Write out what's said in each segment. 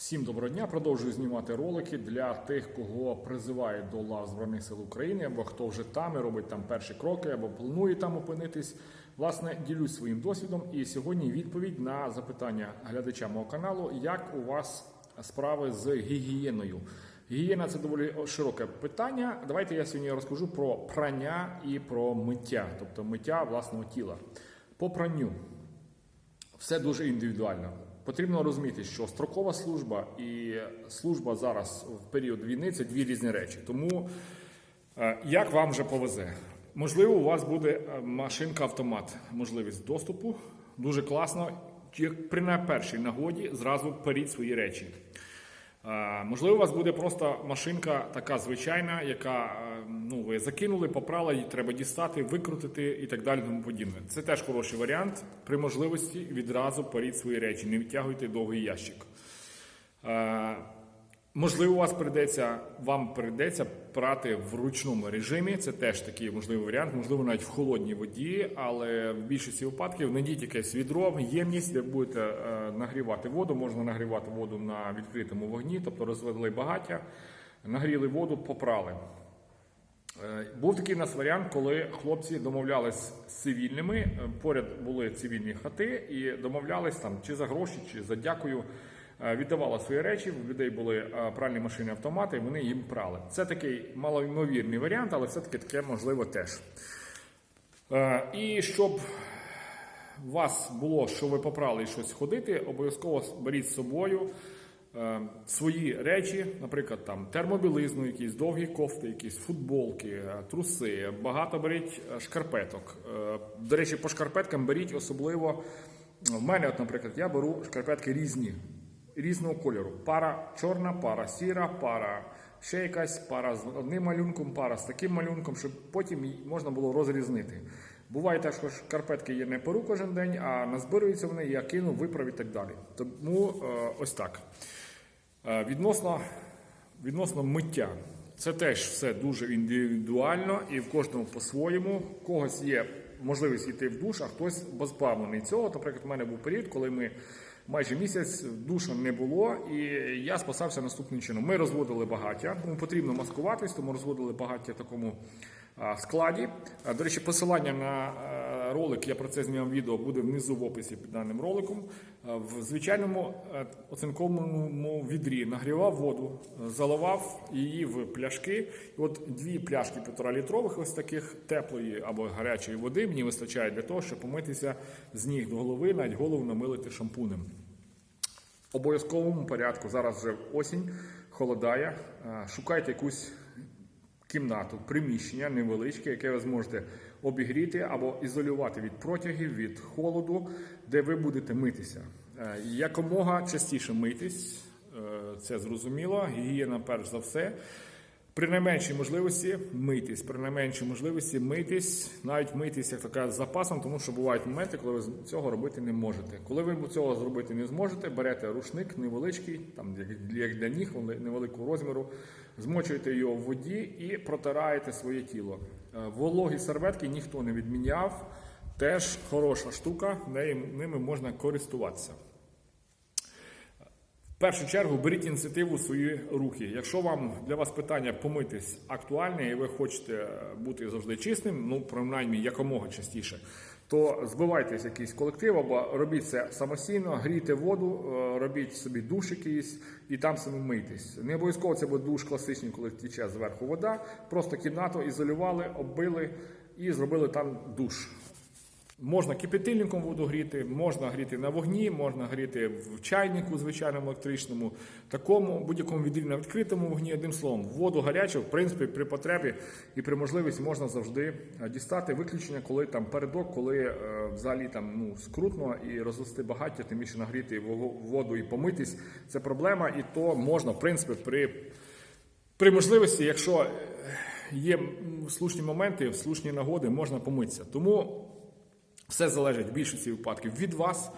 Всім доброго дня. Продовжую знімати ролики для тих, кого призивають до лав Збройних сил України, або хто вже там і робить там перші кроки, або планує там опинитись. Власне, ділюсь своїм досвідом. І сьогодні відповідь на запитання глядача мого каналу: як у вас справи з гігієною? Гігієна це доволі широке питання. Давайте я сьогодні розкажу про прання і про миття, тобто миття власного тіла. По пранню все дуже індивідуально. Потрібно розуміти, що строкова служба і служба зараз в період війни це дві різні речі. Тому е, як вам вже повезе? Можливо, у вас буде е, машинка-автомат, можливість доступу. Дуже класно. Як При на першій нагоді зразу періть свої речі. Е, Можливо, у вас буде просто машинка така звичайна, яка ну, ви закинули, попрали, її треба дістати, викрутити і так далі. Тому подібне. Це теж хороший варіант. При можливості відразу періть свої речі, не відтягуйте довгий ящик. Е, Можливо, у вас прийдеться, вам прийдеться прати в ручному режимі. Це теж такий можливий варіант, можливо, навіть в холодній воді, але в більшості випадків найдіть якесь відро, ємність, де будете е, нагрівати воду. Можна нагрівати воду на відкритому вогні, тобто розвели багаття, нагріли воду, попрали. Е, Був такий у нас варіант, коли хлопці домовлялись з цивільними. е, Поряд були цивільні хати і домовлялись там чи за гроші, чи за дякую. е, Віддавали свої речі, в людей були пральні машини автомати, і вони їм прали. Це такий малоймовірний варіант, але все-таки таке можливо теж. І щоб у вас було, що ви попрали і щось ходити, обов'язково беріть з собою свої речі, наприклад, там термобілизну, якісь довгі кофти, якісь футболки, е, труси. Багато беріть е, шкарпеток. Е, До речі, по шкарпеткам беріть особливо. В мене, от, наприклад, я беру шкарпетки різні, різного кольору. Пара чорна, пара сіра, пара ще якась, пара з одним малюнком, пара з таким малюнком, щоб потім можна було розрізнити. Буває так, що шкарпетки є не перу кожен день, а назбируються вони, я кину, виправ і так далі. Тому е, ось так. Е, Відносно, відносно миття. Це теж все дуже індивідуально і в кожному по-своєму. У когось є можливість йти в душ, а хтось позбавлений цього. Наприклад, у мене був період, коли ми майже місяць душа не було, і я спасався наступним чином. Ми розводили багаття, тому потрібно маскуватись, тому розводили багаття в такому складі. До речі, посилання на е, ролик, я про це знімав відео, буде внизу в описі під даним роликом. В звичайному е, оцинковому відрі нагрівав воду, е, заливав її в пляшки. І от дві пляшки півтора літрових, ось таких теплої або гарячої води мені вистачає для того, щоб помитися з ніг до голови, навіть голову намилити шампунем обов'язковому порядку. Зараз вже осінь, холодає. Е, Шукайте якусь кімнату, приміщення невеличке, яке ви зможете обігріти або ізолювати від протягів, від холоду, де ви будете митися. Е, Якомога частіше митись, е, це зрозуміло. Гігієна перш за все. При найменшій можливості митись, при найменшій можливості митись, навіть митись як така з запасом, тому що бувають моменти, коли ви цього робити не можете. Коли ви цього зробити не зможете, берете рушник невеличкий, там як- для ніг, невеликого розміру, змочуєте його в воді і протираєте своє тіло. Е, Вологі серветки ніхто не відміняв. Теж хороша штука, ними можна користуватися. Першу чергу беріть ініціативу в свої руки. Якщо вам для вас питання помитись актуальне і ви хочете бути завжди чистим, ну принаймні якомога частіше, то збивайтесь якийсь колектив або робіть це самостійно, грійте воду, е, робіть собі душ якийсь і там самі мийтесь. Не обов'язково це буде душ класичний, коли тече зверху вода. Просто кімнату ізолювали, оббили і зробили там душ. Можна кипятильником воду гріти, можна гріти на вогні, можна гріти в чайнику звичайному електричному, такому будь-якому відрі на відкритому вогні. Одним словом, воду гарячу, в принципі, при потребі і при можливості можна завжди е, дістати виключення, коли там передок, коли е, взагалі там ну скрутно і розвести багаття, тим більше нагріти воду і помитись. Це проблема, і то можна, в принципі, при при можливості, якщо е, є слушні моменти, слушні нагоди, можна помитися. Тому все залежить в більшості випадків від вас.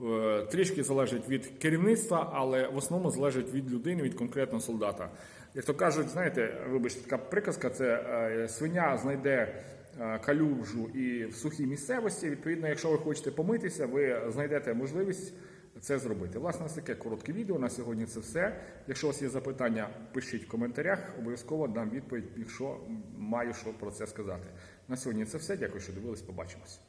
е, Трішки залежить від керівництва, але в основному залежить від людини, від конкретного солдата. Як то кажуть, знаєте, вибачте, така приказка: це е, свиня знайде е, калюжу і в сухій місцевості. Відповідно, якщо ви хочете помитися, ви знайдете можливість це зробити. Власне, ось таке коротке відео. На сьогодні це все. Якщо у вас є запитання, пишіть в коментарях. Обов'язково дам відповідь, якщо маю що про це сказати. На сьогодні це все. Дякую, що дивились. Побачимось.